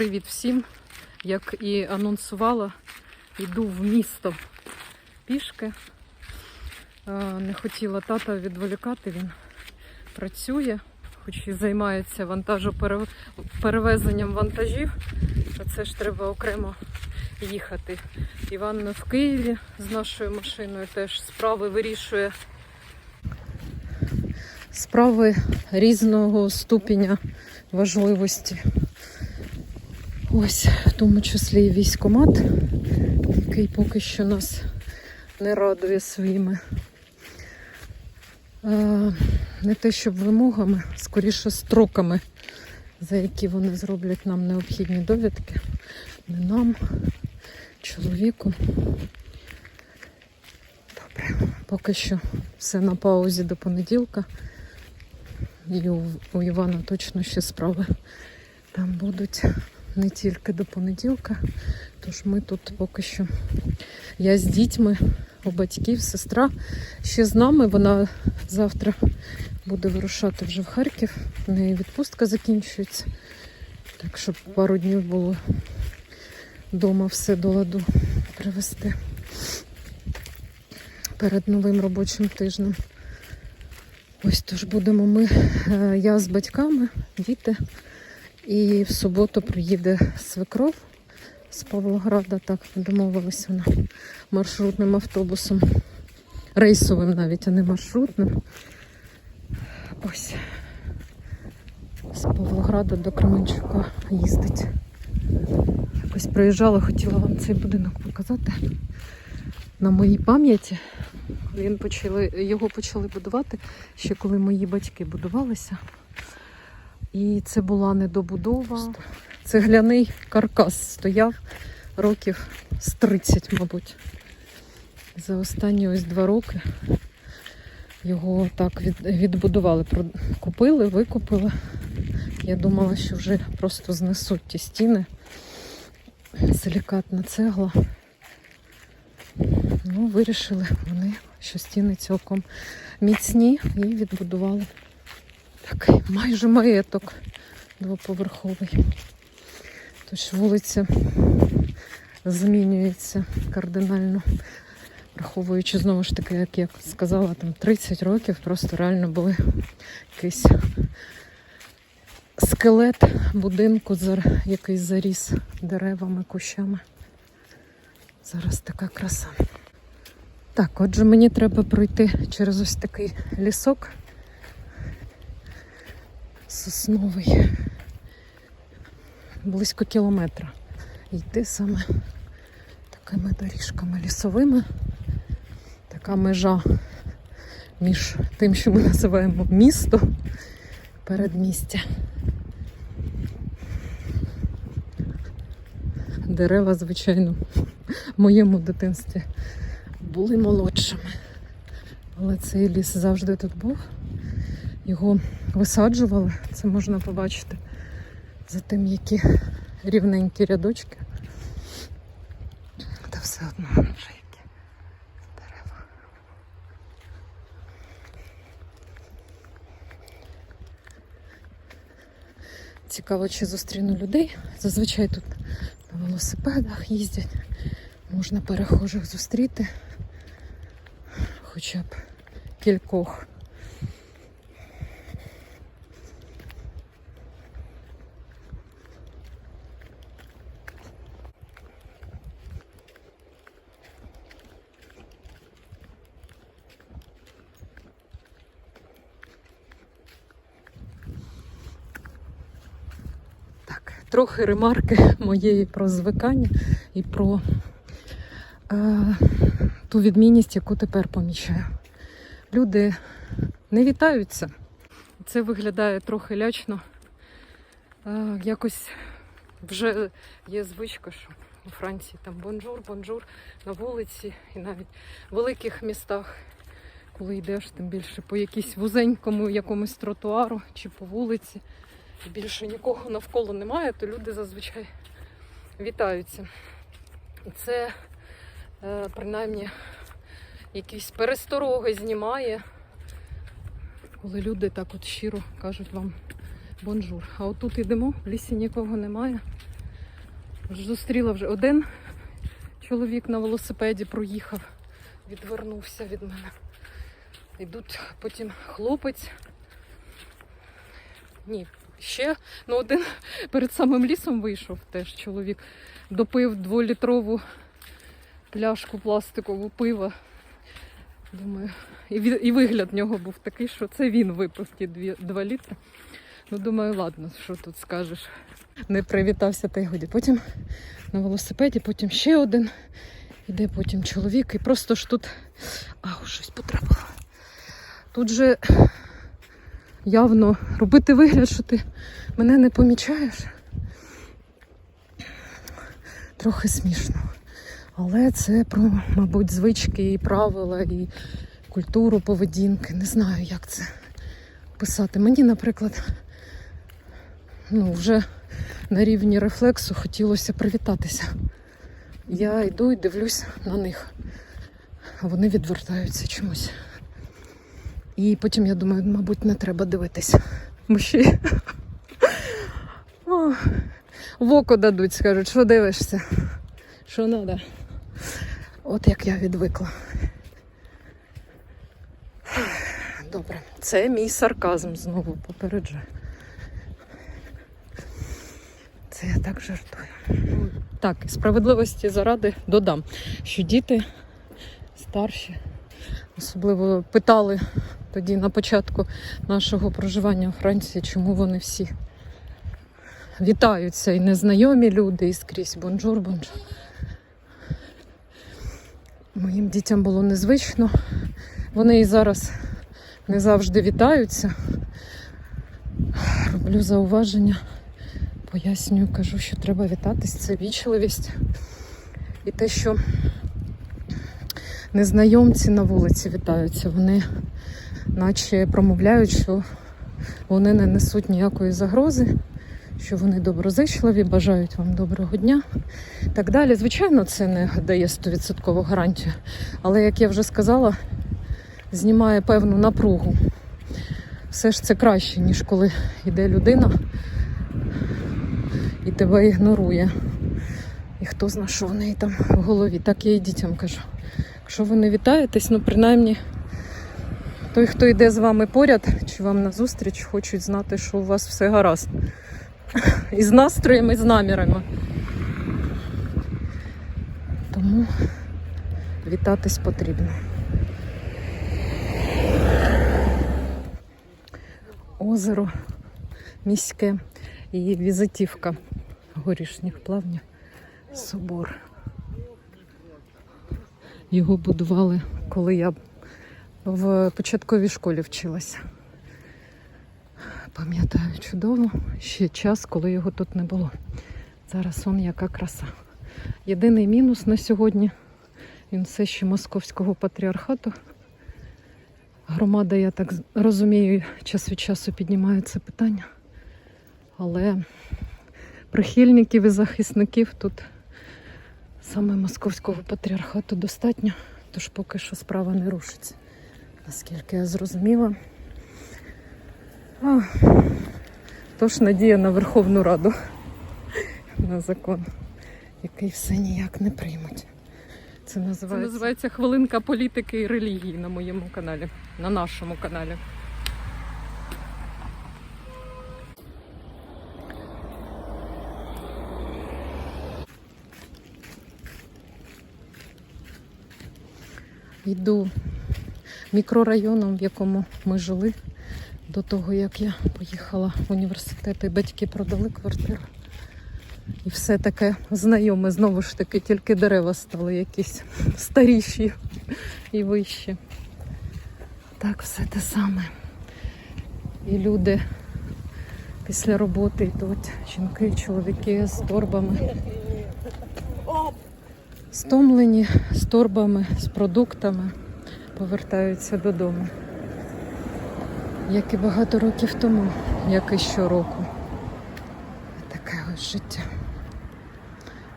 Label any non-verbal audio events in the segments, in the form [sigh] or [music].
Привіт всім! Як і анонсувала, йду в місто пішки. Е, Не хотіла тата відволікати, він працює, хоч і займається вантажоперев- перевезенням вантажів, то це ж треба окремо їхати. Іван в Києві з нашою машиною теж справи вирішує. Справи різного ступеня важливості. Ось, в тому числі і військомат, який поки що нас не радує своїми е, не те, щоб вимогами, скоріше строками, за які вони зроблять нам необхідні довідки. Не нам, чоловіку. Добре, поки що все на паузі до понеділка. І у, у Івана точно ще справи там будуть не тільки до понеділка. Тож ми тут поки що. Я з дітьми, у батьків, сестра ще з нами. Вона завтра буде вирушати вже в Харків. У неї відпустка закінчується. Так, щоб пару днів було вдома все до ладу привезти перед новим робочим тижнем. Ось тож будемо ми, е, я з батьками, діти. І в суботу приїде свекров з Павлограда, так домовилася вона маршрутним автобусом. Рейсовим навіть, а не маршрутним. Ось. З Павлограда до Кременчука їздить. Якось приїжджала, хотіла вам цей будинок показати. На моїй пам'яті. Він почали, його почали будувати ще коли мої батьки будувалися. І це була недобудова. Цегляний каркас стояв років з 30, мабуть. За останні ось два роки його так відбудували. Купили, викупили. Я думала, що вже просто знесуть ті стіни. Силікатна цегла. Ну, вирішили вони, що стіни цілком міцні і відбудували такий майже маєток двоповерховий. Тож вулиця змінюється кардинально, враховуючи знову ж таки, як я сказала, там 30 років просто реально були якийсь скелет будинку, зар- який заріс деревами, кущами. Зараз така краса. Так, отже, мені треба пройти через ось такий лісок сосновий. Близько кілометра. Йти саме такими доріжками лісовими. Така межа між тим, що ми називаємо місто, передмістя. Дерева, звичайно, в моєму дитинстві були молодшими. Але цей ліс завжди тут був. Його висаджували, це можна побачити за тим, які рівненькі рядочки. Та все одно вже які дерева. Цікаво, чи зустріну людей. Зазвичай тут на велосипедах їздять. Можна перехожих зустріти. Хоча б кількох. Так, трохи ремарки [laughs] моєї про звикання і про е, ту відмінність, яку тепер помічаю. Люди не вітаються. Це виглядає трохи лячно. Е, якось вже є звичка, що у Франції там бонжур, бонжур на вулиці і навіть в великих містах, коли йдеш, тим більше по якійсь вузенькому якомусь тротуару чи по вулиці більше нікого навколо немає, то люди зазвичай вітаються. І це е, принаймні якісь перестороги знімає, коли люди так от щиро кажуть вам бонжур. А отут йдемо, в лісі нікого немає. Зустріла вже один чоловік на велосипеді проїхав, відвернувся від мене. Йдуть потім хлопець. Ні, ще ну один перед самим лісом вийшов теж чоловік. Допив дволітрову пляшку пластикову пива. Думаю, і, ві- і вигляд в нього був такий, що це він випив ті дві, два літри. Ну, думаю, ладно, що тут скажеш. Не привітався та й годі. Потім на велосипеді, потім ще один. Іде потім чоловік, і просто ж тут ау, щось потрапило. Тут же явно робити вигляд, що ти мене не помічаєш. Трохи смішно. Але це про, мабуть, звички і правила, і культуру поведінки. Не знаю, як це писати. Мені, наприклад, ну, вже на рівні рефлексу хотілося привітатися. Я йду і дивлюсь на них, вони відвертаються чомусь. І потім я думаю, мабуть, не треба дивитися. Бо ще в око дадуть, скажуть, що дивишся, що треба. От як я відвикла. Добре, це мій сарказм знову попереджаю. Це я так жартую. Так, справедливості заради додам, що діти старші, особливо питали тоді на початку нашого проживання у Франції, чому вони всі вітаються і незнайомі люди, і скрізь бонжур, бонжур. Моїм дітям було незвично. Вони і зараз не завжди вітаються. Роблю зауваження, пояснюю, кажу, що треба вітатись, це вічливість. І те, що незнайомці на вулиці вітаються, вони наче промовляють, що вони не несуть ніякої загрози, що вони доброзичливі, бажають вам доброго дня так далі. Звичайно, це не дає 100% гарантію. Але, як я вже сказала, знімає певну напругу. Все ж це краще, ніж коли йде людина і тебе ігнорує. І хто зна, що в неї там в голові. Так я і дітям кажу. Якщо ви не вітаєтесь, ну принаймні той, хто йде з вами поряд, чи вам назустріч, хочуть знати, що у вас все гаразд. І з настроєм, і з намірами. Тому вітатись потрібно. Озеро міське і візитівка горішніх плавнів. Собор. Його будували, коли я в початковій школі вчилася. Пам'ятаю чудово, ще час, коли його тут не було. Зараз он яка краса. Єдиний мінус на сьогодні він все ще московського патріархату. Громада, я так розумію, час від часу піднімає це питання. Але прихильників і захисників тут саме московського патріархату достатньо, тож поки що справа не рушиться. Наскільки я зрозуміла. А, тож надія на Верховну Раду, на закон, який все ніяк не приймуть. Це називається... Це називається хвилинка політики і релігії на моєму каналі, на нашому каналі. Йду мікрорайоном, в якому ми жили до того, як я поїхала в університет, і батьки продали квартиру. І все таке знайоме, знову ж таки, тільки дерева стали якісь старіші і вищі. Так, все те саме. І люди після роботи йдуть, жінки, чоловіки з торбами. Стомлені з торбами, з продуктами повертаються додому. Як і багато років тому, як і щороку. Таке ось життя.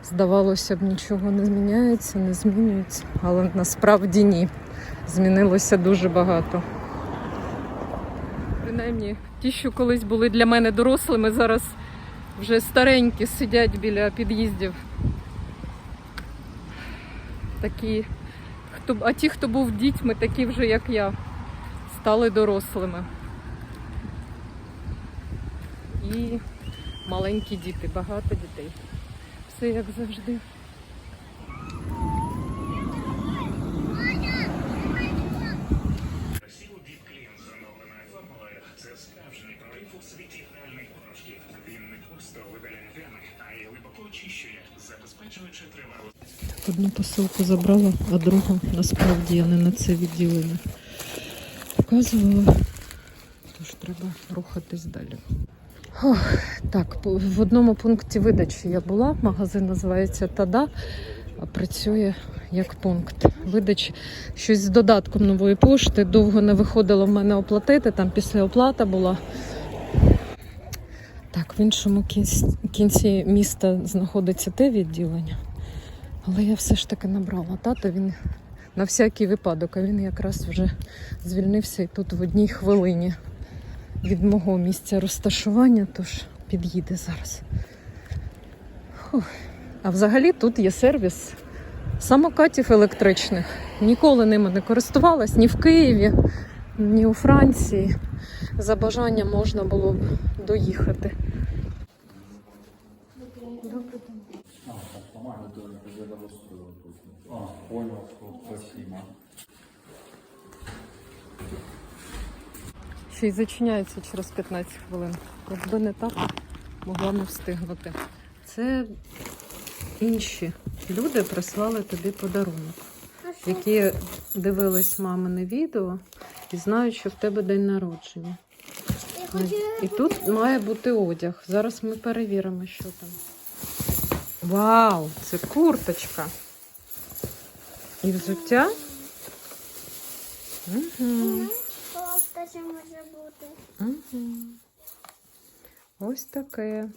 Здавалося б, нічого не зміняється, не змінюється, але насправді ні. Змінилося дуже багато. Принаймні, ті, що колись були для мене дорослими, зараз вже старенькі сидять біля під'їздів. Такі, хто, а ті, хто був дітьми, такі вже, як я, стали дорослими. І маленькі діти, багато дітей. Все як завжди. Забрала, а другу насправді я не на це відділення показувала. Тож треба рухатись далі. Ох, так, в одному пункті видачі я була. Магазин називається Тада, а працює як пункт видачі. Щось з додатком нової пошти. Довго не виходило в мене оплатити, там після оплата була. Так, в іншому кінці міста знаходиться те відділення. Але я все ж таки набрала тата. Він на всякий випадок, а він якраз вже звільнився і тут в одній хвилині від мого місця розташування, тож під'їде зараз. Фух. А взагалі тут є сервіс самокатів електричних. Ніколи ними не користувалась ні в Києві, ні у Франції. За бажанням можна було б доїхати. А, понял, спасибо. Ще й зачиняється через 15 хвилин. Якби не так, могла не встигнути. Це інші люди прислали тобі подарунок, які дивились мамине відео і знають, що в тебе день народження. І тут має бути одяг. Зараз ми перевіримо, що там. Вау, це курточка. І взуття. Угу. кофта може бути. Угу. Ось таке.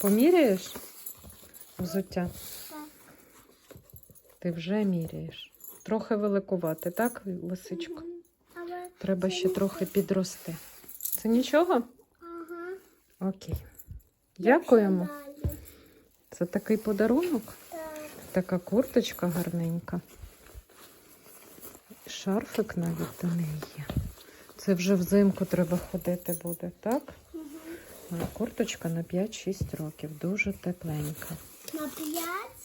Поміряєш взуття? Так. Ти вже міряєш. Трохи великувати, так, лисичко? Треба ще трохи підрости. Це нічого? Ага. Окей. Дякуємо. Це такий подарунок. Така курточка гарненька. Шарфик навіть до неї є. Це вже взимку треба ходити буде, так? А Курточка на 5-6 років. Дуже тепленька. На п'ять.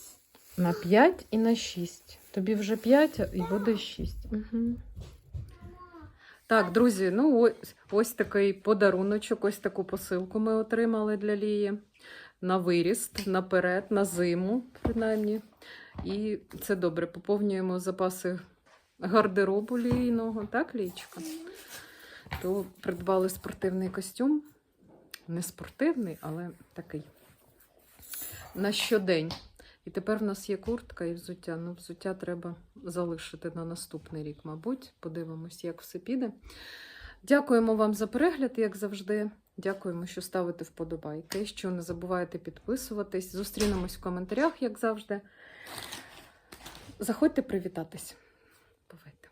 На 5 і на 6. Тобі вже 5 і буде 6. Угу. Так, друзі, ну ось, ось такий подаруночок, ось таку посилку ми отримали для Лії. На виріст, наперед, на зиму, принаймні. І це добре. Поповнюємо запаси гардеробу лійного, так, Лічка? То придбали спортивний костюм. Не спортивний, але такий. На щодень. І тепер в нас є куртка і взуття. Ну, взуття треба залишити на наступний рік, мабуть. Подивимось, як все піде. Дякуємо вам за перегляд, як завжди. Дякуємо, що ставите вподобайки, що не забувайте підписуватись. Зустрінемось в коментарях, як завжди. Заходьте привітатись. Бувайте.